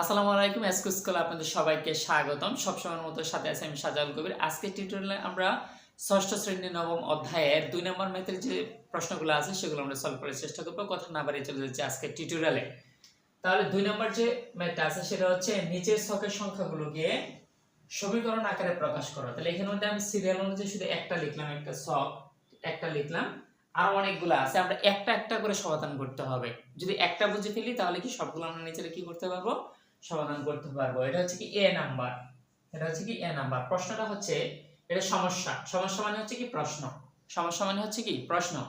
আসসালামু আলাইকুম এসকু স্কুল আপনাদের সবাইকে স্বাগতম। সবসময়ের মতো সাথে আছে আমি সাজাল কবির। আজকে টিউটোরিয়ালে আমরা ষষ্ঠ শ্রেণি নবম অধ্যায়ের দুই নম্বর ম্যাথের যে প্রশ্নগুলো আছে, সেগুলো আমরা সলভ করার চেষ্টা করব। কথা না বাড়িয়ে চলে যাচ্ছে আজকে টিউটোরিয়ালে তাহলে দুই নম্বর যে ম্যাথটা আছে, সেটা হচ্ছে নিচের ছকের সংখ্যাগুলোকে সমীকরণ আকারে প্রকাশ করা। তাহলে এখানে মধ্যে আমি সিরিয়াল অনুযায়ী শুধু একটা লিখলাম, একটা ছক, একটা লিখলাম। আর অনেকগুলো আছে, আমরা একটা একটা করে সমাধান করতে হবে। যদি একটা বুঝে ফেলি, তাহলে কি সবগুলো আমরা নিজেরা কি করতে পারব? সমাধান করতে পারব। এটা হচ্ছে কি এ নাম্বার এটা হচ্ছে কি এ নাম্বার প্রশ্নটা হচ্ছে, এটা সমস্যা। সমস্যা মানে হচ্ছে কি প্রশ্ন। সমস্যা মানে হচ্ছে কি প্রশ্ন।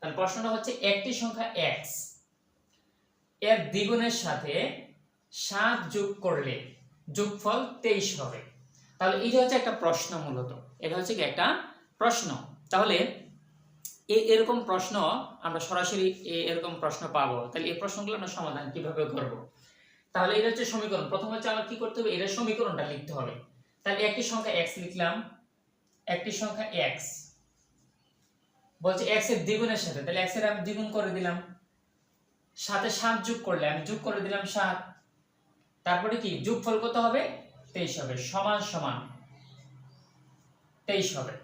তাহলে প্রশ্নটা হচ্ছে, একটি সংখ্যা এক্সের দ্বিগুণের সাথে সাত যোগ করলে যোগফল তেইশ হবে। তাহলে এটা হচ্ছে একটা প্রশ্ন মূলত। এটা হচ্ছে কি একটা প্রশ্ন। তাহলে এই এরকম প্রশ্ন আমরা সরাসরি এ- এরকম প্রশ্ন পাবো। তাহলে এই প্রশ্নগুলো আমরা সমাধান কীভাবে করব? তাহলে এটা হচ্ছে সমীকরণ। প্রথম হচ্ছে আমার কি করতে হবে? এটা সমীকরণটা লিখতে হবে। তাহলে একটি সংখ্যা x লিখলাম। একটি সংখ্যা x বলছে x এর দ্বিগুণের সাথে। তাহলে x এর আমি দ্বিগুণ করে দিলাম। সাথে সাত যোগ করলে, আমি যোগ করে দিলাম সাত। তারপরে কি? যোগফল কত হবে? তেইশ হবে। সমান সমান তেইশ হবে।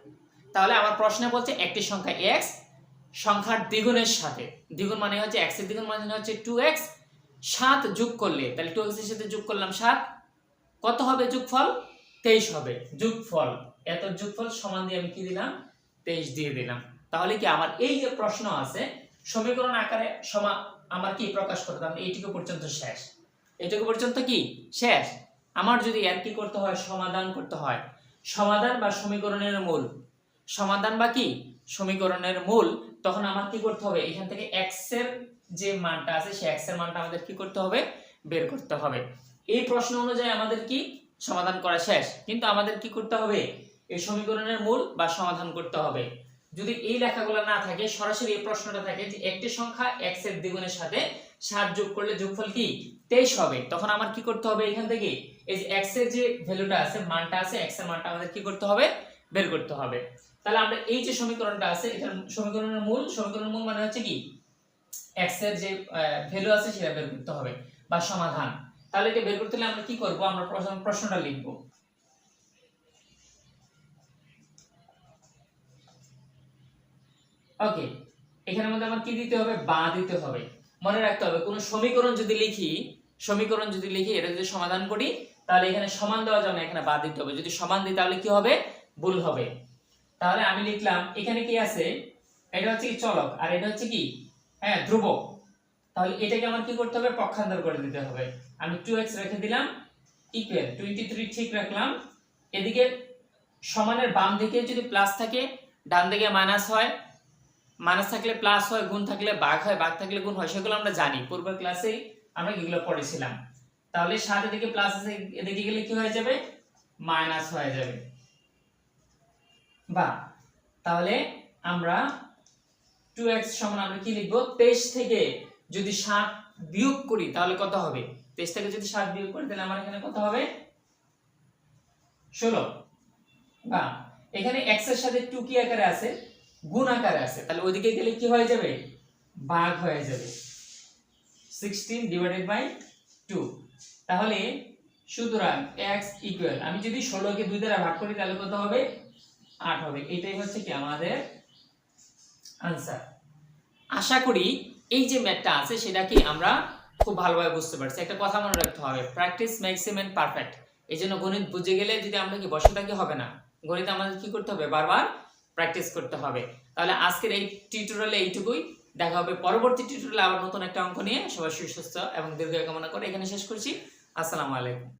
তাহলে আমার প্রশ্নে বলছে একটি সংখ্যা x, সংখ্যার দ্বিগুণের সাথে। দ্বিগুণ মানে হচ্ছে x এর দ্বিগুণ মানে হচ্ছে টু এক্স সাত যোগ করলে, তাহলে টু এক্সের সাথে যোগ করলাম সাত, কত হবে যোগফল? তেইশ হবে, যোগফল। এত যোগফল সমান দিয়ে আমি কি দিলাম? তেইশ দিয়ে দিলাম। তাহলে কি আমার এই যে প্রশ্ন আছে, সমীকরণ আকারে সমা, আমার কি প্রকাশ করতে হবে? এইটুকু পর্যন্ত শেষ। এইটুকু পর্যন্ত কি? শেষ। আমার যদি আর কি করতে হয়, সমাধান করতে হয়, সমাধান বা সমীকরণের মূল সমাধান বা কি সমীকরণের মূল। তখন আমার কি করতে হবে? এখান থেকে এক্সের যে মানটা আছে, সেই এক্সের মানটা আমাদের কি করতে হবে? বের করতে হবে। এই প্রশ্ন অনুযায়ী আমাদের কি? সমাধান করা শেষ। কিন্তু আমাদের কি করতে হবে? এই সমীকরণের মূল বা সমাধান করতে হবে। যদি এই লেখাগুলো না থাকে, সরাসরি এই প্রশ্নটা থাকে যে একটি সংখ্যা এক্সের দ্বিগুণের সাথে সাত যোগ করলে যোগফল কি? তেইশ হবে। তখন আমার কি করতে হবে এখান থেকে? এই যে এক্সের যে ভ্যালুটা আছে, মানটা আছে এক্সের মানটা আমাদের কি করতে হবে? বের করতে হবে। তাহলে আমরা এই যে সমীকরণটা আছে, এটার সমীকরণের মূল সমীকরণের মূল মানে হচ্ছে কি? এক্সের যে ভ্যালু আছে সেটা বের করতে হবে বা সমাধান। তাহলে এটা বের করতে হলে আমরা কি করব? আমরা প্রথম প্রশ্নটা লিখব। ওকে এখানের মধ্যে আমার কি দিতে হবে? বা দিতে হবে। মনে রাখতে হবে, কোনো সমীকরণ যদি লিখি, সমীকরণ যদি লিখি, এটা যদি সমাধান করি, তাহলে এখানে সমান দেওয়া যাবে না, এখানে বা দিতে হবে। যদি সমান দিই, তাহলে কি হবে? ভুল হবে। তাহলে আমি লিখলাম, এখানে কি আছে? এটা হচ্ছে কি চলক, আর এটা হচ্ছে কি? হ্যাঁ ধ্রুবক। তাহলে এটাকে আমার কি করতে হবে? পক্ষান্তর করে দিতে হবে। আমি টু এক্স রেখে দিলাম ইকুয়াল টোয়েন্টি থ্রি ঠিক রাখলাম। এদিকে সমানের বাম দিকে যদি প্লাস থাকে, ডান দিকে মাইনাস হয় মাইনাস থাকলে প্লাস হয়, গুণ থাকলে বাঘ হয়, বাঘ থাকলে গুণ হয়, সেগুলো আমরা জানি। পূর্বের ক্লাসেই আমরা এগুলো পড়েছিলাম। তাহলে সাত এদিকে প্লাস এদিকে গেলে কি হয়ে যাবে? মাইনাস হয়ে যাবে। বা, তাহলে আমরা টু এক্স সমান আমরা কি লিখব? তেইশ থেকে যদি সাত বিয়োগ করি, তাহলে কত হবে? তেইশ থেকে যদি সাত বিয়োগ করি, তাহলে আমার এখানে কত হবে? ষোলো। বা, এখানে এক্সের সাথে টু কি আকারে আছে? গুণ আকারে আছে। তাহলে ওইদিকে গেলে কি হয়ে যাবে? ভাগ হয়ে যাবে। সিক্সটিন ডিভাইডেড বাই টু তাহলে সুতরাং এক্স ইকুয়াল আমি যদি ষোলোকে দুই দ্বারা ভাগ করি, তাহলে কত হবে? আট হবে। এটাই হচ্ছে কি আমাদের আনসার আশা করি এই যে ম্যাথটা আছে সেটা কি আমরা খুব ভালোভাবে বুঝতে পারছি। একটা কথা মনে রাখতে হবে প্র্যাকটিস ম্যাক্সিমাম পারফেক্ট এই জন্য গণিত বুঝে গেলে যদি আমরা কি বসে থাকি হবে না? গণিত আমাদের কি করতে হবে? বারবার প্র্যাকটিস করতে হবে। তাহলে আজকের এই টিউটোরিয়ালে এইটুকুই। দেখা হবে পরবর্তী টিউটোরিয়ালে আবার নতুন একটা অঙ্ক নিয়ে। সবাই সুস্বাস্থ্য এবং দীর্ঘ কামনা করে এখানে শেষ করছি। আসসালামু আলাইকুম।